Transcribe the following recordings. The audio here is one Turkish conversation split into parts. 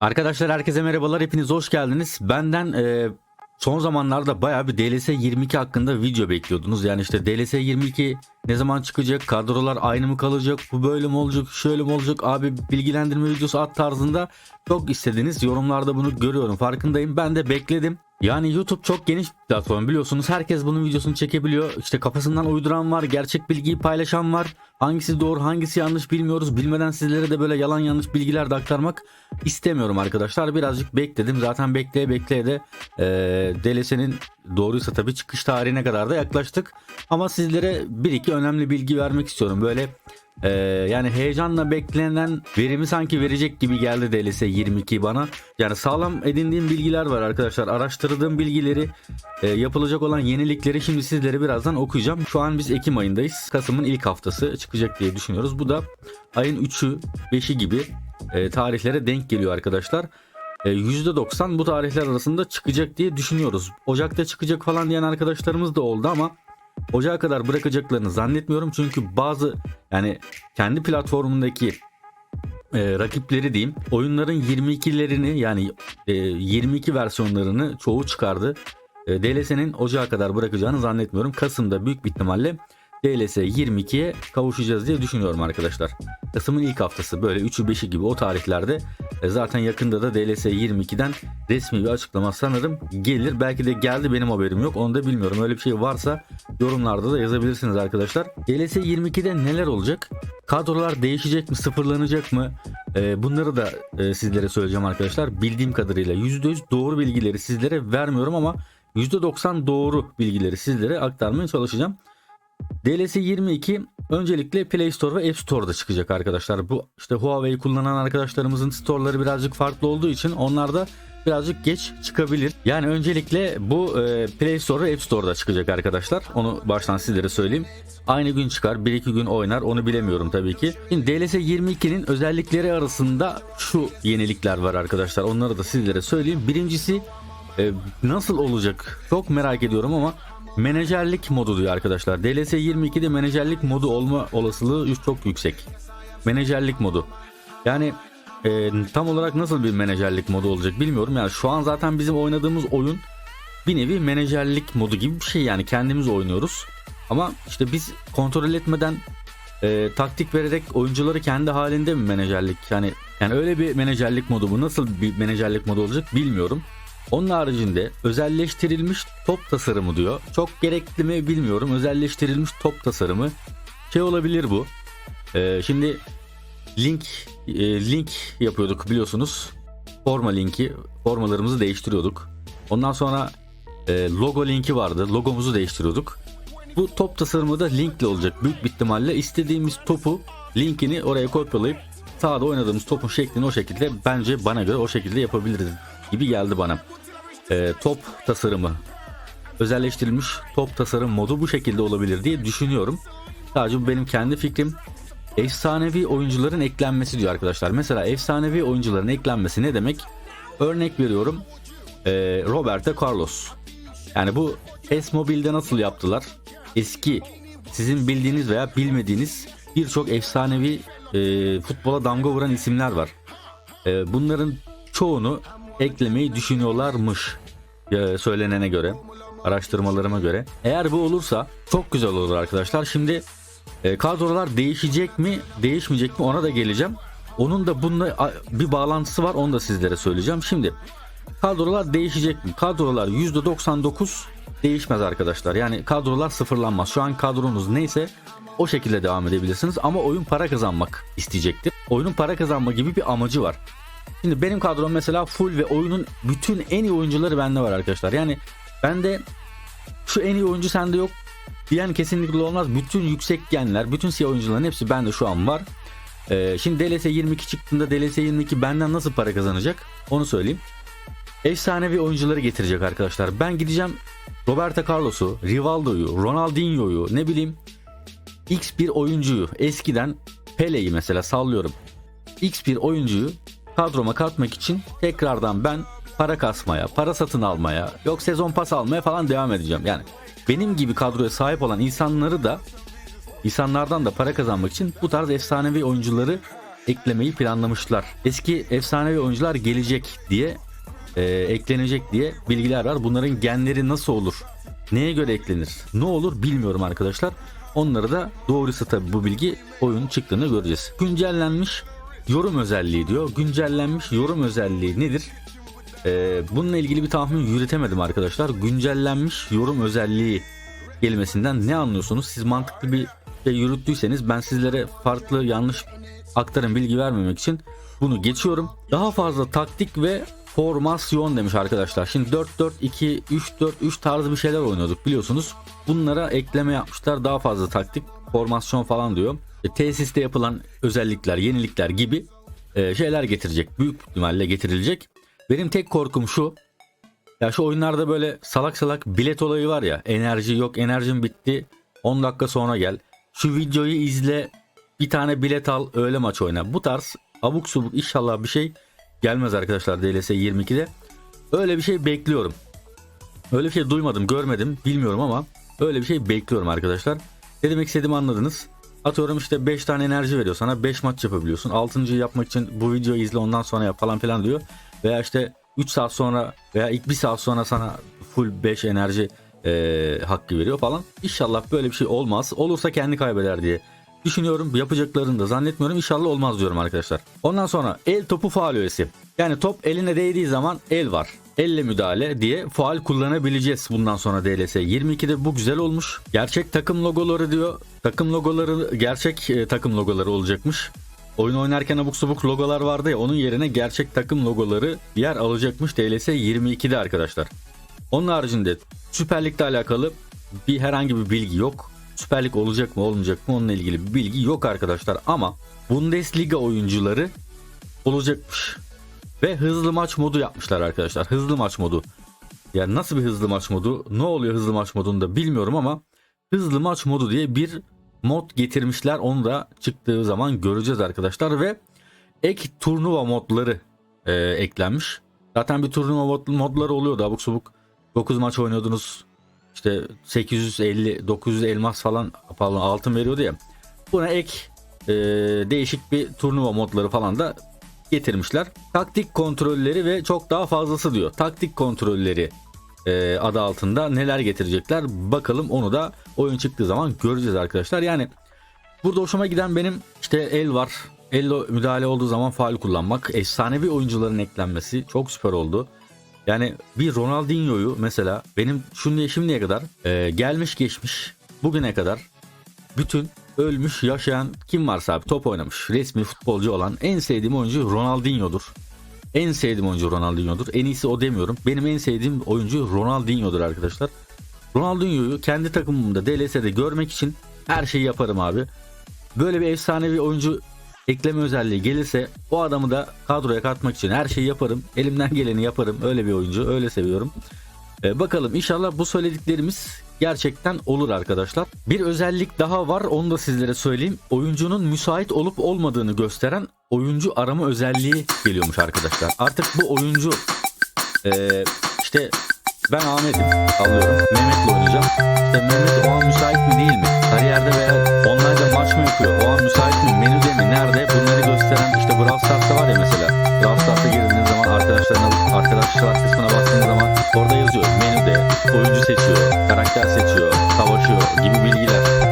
Arkadaşlar herkese merhabalar. Hepiniz hoş geldiniz. Benden e, son zamanlarda bayağı bir DLS 22 hakkında video bekliyordunuz. Yani işte DLS 22 ne zaman çıkacak? Kadrolar aynı mı kalacak? Bu böyle mi olacak? Şöyle mi olacak? Abi bilgilendirme videosu at tarzında çok istediniz. Yorumlarda bunu görüyorum. Farkındayım. Ben de bekledim. Yani YouTube çok geniş bir platform biliyorsunuz. Herkes bunun videosunu çekebiliyor. İşte kafasından uyduran var, gerçek bilgiyi paylaşan var. Hangisi doğru, hangisi yanlış bilmiyoruz. Bilmeden sizlere de böyle yalan yanlış bilgiler de aktarmak istemiyorum arkadaşlar. Birazcık bekledim. Zaten bekleye bekleye de e, DLS'nin doğruysa tabii çıkış tarihine kadar da yaklaştık. Ama sizlere bir iki önemli bilgi vermek istiyorum. Böyle ee, yani heyecanla beklenen verimi sanki verecek gibi geldi DLS 22 bana. Yani sağlam edindiğim bilgiler var arkadaşlar. Araştırdığım bilgileri, e, yapılacak olan yenilikleri şimdi sizlere birazdan okuyacağım. Şu an biz Ekim ayındayız. Kasım'ın ilk haftası çıkacak diye düşünüyoruz. Bu da ayın 3'ü, 5'i gibi e, tarihlere denk geliyor arkadaşlar. E, %90 bu tarihler arasında çıkacak diye düşünüyoruz. Ocak'ta çıkacak falan diyen arkadaşlarımız da oldu ama Ocağa kadar bırakacaklarını zannetmiyorum. Çünkü bazı yani kendi platformundaki e, rakipleri diyeyim oyunların 22'lerini yani e, 22 versiyonlarını çoğu çıkardı. E, DLS'nin ocağa kadar bırakacağını zannetmiyorum. Kasım'da büyük bir ihtimalle DLS 22'ye kavuşacağız diye düşünüyorum arkadaşlar. Kasım'ın ilk haftası böyle 3'ü 5'i gibi o tarihlerde e, zaten yakında da DLS 22'den resmi bir açıklama sanırım gelir. Belki de geldi benim haberim yok onu da bilmiyorum. Öyle bir şey varsa yorumlarda da yazabilirsiniz arkadaşlar. DLS 22'de neler olacak? Kadrolar değişecek mi sıfırlanacak mı? E, bunları da e, sizlere söyleyeceğim arkadaşlar. Bildiğim kadarıyla %100 doğru bilgileri sizlere vermiyorum ama %90 doğru bilgileri sizlere aktarmaya çalışacağım. DLS 22 öncelikle Play Store ve App Store'da çıkacak arkadaşlar. Bu işte Huawei kullanan arkadaşlarımızın storeları birazcık farklı olduğu için onlar da birazcık geç çıkabilir. Yani öncelikle bu e, Play Store ve App Store'da çıkacak arkadaşlar. Onu baştan sizlere söyleyeyim. Aynı gün çıkar, 1-2 gün oynar onu bilemiyorum tabii ki. Şimdi DLS 22'nin özellikleri arasında şu yenilikler var arkadaşlar. Onları da sizlere söyleyeyim. Birincisi e, nasıl olacak çok merak ediyorum ama menajerlik modu diyor arkadaşlar. DLS 22'de menajerlik modu olma olasılığı çok yüksek. Menajerlik modu. Yani e, tam olarak nasıl bir menajerlik modu olacak bilmiyorum. Yani şu an zaten bizim oynadığımız oyun bir nevi menajerlik modu gibi bir şey yani kendimiz oynuyoruz. Ama işte biz kontrol etmeden e, taktik vererek oyuncuları kendi halinde mi menajerlik yani yani öyle bir menajerlik modu bu nasıl bir menajerlik modu olacak bilmiyorum. Onun haricinde özelleştirilmiş top tasarımı diyor. Çok gerekli mi bilmiyorum. Özelleştirilmiş top tasarımı şey olabilir bu. Ee, şimdi link e, link yapıyorduk biliyorsunuz. Forma linki formalarımızı değiştiriyorduk. Ondan sonra e, logo linki vardı. Logomuzu değiştiriyorduk. Bu top tasarımı da linkle olacak. Büyük bir ihtimalle istediğimiz topu linkini oraya kopyalayıp sahada oynadığımız topun şeklini o şekilde bence bana göre o şekilde yapabiliriz gibi geldi bana. E, top tasarımı özelleştirilmiş top tasarım modu bu şekilde olabilir diye düşünüyorum. Sadece bu benim kendi fikrim. Efsanevi oyuncuların eklenmesi diyor arkadaşlar. Mesela efsanevi oyuncuların eklenmesi ne demek? Örnek veriyorum. E, Roberto Carlos. Yani bu PES Mobile'de nasıl yaptılar? Eski sizin bildiğiniz veya bilmediğiniz birçok efsanevi e, futbola damga vuran isimler var. E, bunların çoğunu eklemeyi düşünüyorlarmış e, söylenene göre araştırmalarıma göre. Eğer bu olursa çok güzel olur arkadaşlar. Şimdi e, kadrolar değişecek mi değişmeyecek mi ona da geleceğim. Onun da bununla bir bağlantısı var onu da sizlere söyleyeceğim. Şimdi kadrolar değişecek mi? Kadrolar %99 değişmez arkadaşlar. Yani kadrolar sıfırlanmaz. Şu an kadronuz neyse o şekilde devam edebilirsiniz ama oyun para kazanmak isteyecektir. Oyunun para kazanma gibi bir amacı var. Şimdi benim kadrom mesela full ve oyunun bütün en iyi oyuncuları bende var arkadaşlar. Yani bende şu en iyi oyuncu sende yok diyen kesinlikle olmaz. Bütün yüksek genler, bütün siyah oyuncuların hepsi bende şu an var. Ee, şimdi DLS 22 çıktığında DLS 22 benden nasıl para kazanacak onu söyleyeyim. Efsanevi oyuncuları getirecek arkadaşlar. Ben gideceğim Roberto Carlos'u, Rivaldo'yu, Ronaldinho'yu ne bileyim X bir oyuncuyu eskiden Pele'yi mesela sallıyorum. X bir oyuncuyu kadroma katmak için tekrardan ben para kasmaya, para satın almaya, yok sezon pas almaya falan devam edeceğim. Yani benim gibi kadroya sahip olan insanları da insanlardan da para kazanmak için bu tarz efsanevi oyuncuları eklemeyi planlamışlar. Eski efsanevi oyuncular gelecek diye e, eklenecek diye bilgiler var. Bunların genleri nasıl olur? Neye göre eklenir? Ne olur bilmiyorum arkadaşlar. Onları da doğrusu tabi bu bilgi oyun çıktığını göreceğiz. Güncellenmiş yorum özelliği diyor. Güncellenmiş yorum özelliği nedir? Ee, bununla ilgili bir tahmin yürütemedim arkadaşlar. Güncellenmiş yorum özelliği kelimesinden ne anlıyorsunuz? Siz mantıklı bir şey yürüttüyseniz ben sizlere farklı yanlış aktarım bilgi vermemek için bunu geçiyorum. Daha fazla taktik ve formasyon demiş arkadaşlar. Şimdi 4-4-2, 3-4-3 tarzı bir şeyler oynuyorduk biliyorsunuz. Bunlara ekleme yapmışlar. Daha fazla taktik, formasyon falan diyor. E, tesiste yapılan özellikler, yenilikler gibi e, şeyler getirecek. Büyük ihtimalle getirilecek. Benim tek korkum şu. Ya şu oyunlarda böyle salak salak bilet olayı var ya. Enerji yok, enerjim bitti. 10 dakika sonra gel. Şu videoyu izle. Bir tane bilet al, öyle maç oyna. Bu tarz abuk subuk inşallah bir şey gelmez arkadaşlar DLS 22'de. Öyle bir şey bekliyorum. Öyle bir şey duymadım, görmedim, bilmiyorum ama öyle bir şey bekliyorum arkadaşlar. Ne demek istediğimi anladınız. Atıyorum işte 5 tane enerji veriyor sana 5 maç yapabiliyorsun. 6.yı yapmak için bu videoyu izle ondan sonra yap falan filan diyor. Veya işte 3 saat sonra veya ilk 1 saat sonra sana full 5 enerji e, hakkı veriyor falan. İnşallah böyle bir şey olmaz. Olursa kendi kaybeder diye düşünüyorum. Yapacaklarını da zannetmiyorum. İnşallah olmaz diyorum arkadaşlar. Ondan sonra el topu faal öğesi. Yani top eline değdiği zaman el var. Elle müdahale diye faal kullanabileceğiz bundan sonra DLS. 22'de bu güzel olmuş. Gerçek takım logoları diyor. Takım logoları gerçek e, takım logoları olacakmış. Oyun oynarken abuk subuk logolar vardı ya onun yerine gerçek takım logoları yer alacakmış DLS 22'de arkadaşlar. Onun haricinde Süper Lig'le alakalı bir herhangi bir bilgi yok. Süper Lig olacak mı olmayacak mı onunla ilgili bir bilgi yok arkadaşlar ama Bundesliga oyuncuları olacakmış. Ve hızlı maç modu yapmışlar arkadaşlar. Hızlı maç modu. Yani nasıl bir hızlı maç modu? Ne oluyor hızlı maç modunda bilmiyorum ama hızlı maç modu diye bir mod getirmişler. Onu da çıktığı zaman göreceğiz arkadaşlar ve ek turnuva modları e, eklenmiş. Zaten bir turnuva mod, modları oluyordu abuk subuk. 9 maç oynuyordunuz. İşte 850 900 elmas falan pardon altın veriyordu ya. Buna ek e, değişik bir turnuva modları falan da getirmişler. Taktik kontrolleri ve çok daha fazlası diyor. Taktik kontrolleri e, adı altında neler getirecekler bakalım onu da oyun çıktığı zaman göreceğiz arkadaşlar. Yani burada hoşuma giden benim işte el var. Elle müdahale olduğu zaman faal kullanmak. Efsanevi oyuncuların eklenmesi çok süper oldu. Yani bir Ronaldinho'yu mesela benim şimdiye şimdiye kadar e, gelmiş geçmiş bugüne kadar bütün ölmüş yaşayan kim varsa abi top oynamış resmi futbolcu olan en sevdiğim oyuncu Ronaldinho'dur. En sevdiğim oyuncu Ronaldinho'dur. En iyisi o demiyorum. Benim en sevdiğim oyuncu Ronaldinho'dur arkadaşlar. Ronaldinho'yu kendi takımımda DLS'de görmek için her şeyi yaparım abi. Böyle bir efsanevi oyuncu ekleme özelliği gelirse o adamı da kadroya katmak için her şeyi yaparım. Elimden geleni yaparım. Öyle bir oyuncu. Öyle seviyorum. Ee, bakalım inşallah bu söylediklerimiz gerçekten olur arkadaşlar. Bir özellik daha var onu da sizlere söyleyeyim. Oyuncunun müsait olup olmadığını gösteren oyuncu arama özelliği geliyormuş arkadaşlar. Artık bu oyuncu e, işte ben Ahmet'im alıyorum. Mehmet'le oynayacağım. İşte Mehmet o an müsait mi değil mi? Kariyerde veya online'da maç mı yapıyor? O an müsait mi? Menüde mi? Nerede? Bunları gösteren işte Brawl Stars'ta var ya mesela. Brawl Stars'a girdiğiniz zaman arkadaşlarına arkadaşlar kısmına baktığınız zaman orada yazıyor. Menüde oyuncu seçiyor, karakter seçiyor, savaşıyor gibi bilgiler.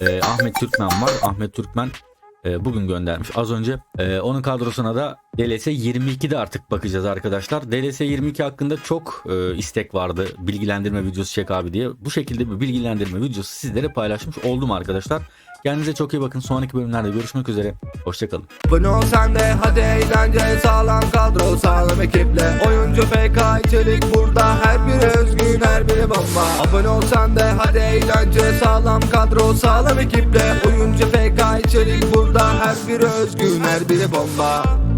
E, Ahmet Türkmen var. Ahmet Türkmen e, bugün göndermiş az önce. E, onun kadrosuna da DLS 22'de artık bakacağız arkadaşlar. DLS 22 hakkında çok e, istek vardı. Bilgilendirme videosu çek abi diye. Bu şekilde bir bilgilendirme videosu sizlere paylaşmış oldum arkadaşlar. Kendinize çok iyi bakın. Sonraki bölümlerde görüşmek üzere. Hoşçakalın. Abone sen de. Hadi eğlence. Sağlam kadro sağlam ekiple. Oyuncu FK içerik burada. Her biri özgün her biri bomba. Abone ol sen de. Hadi eğlence. Sağlam kadro sağlam ekiple. Oyuncu FK içerik burada. Her biri özgün her biri bomba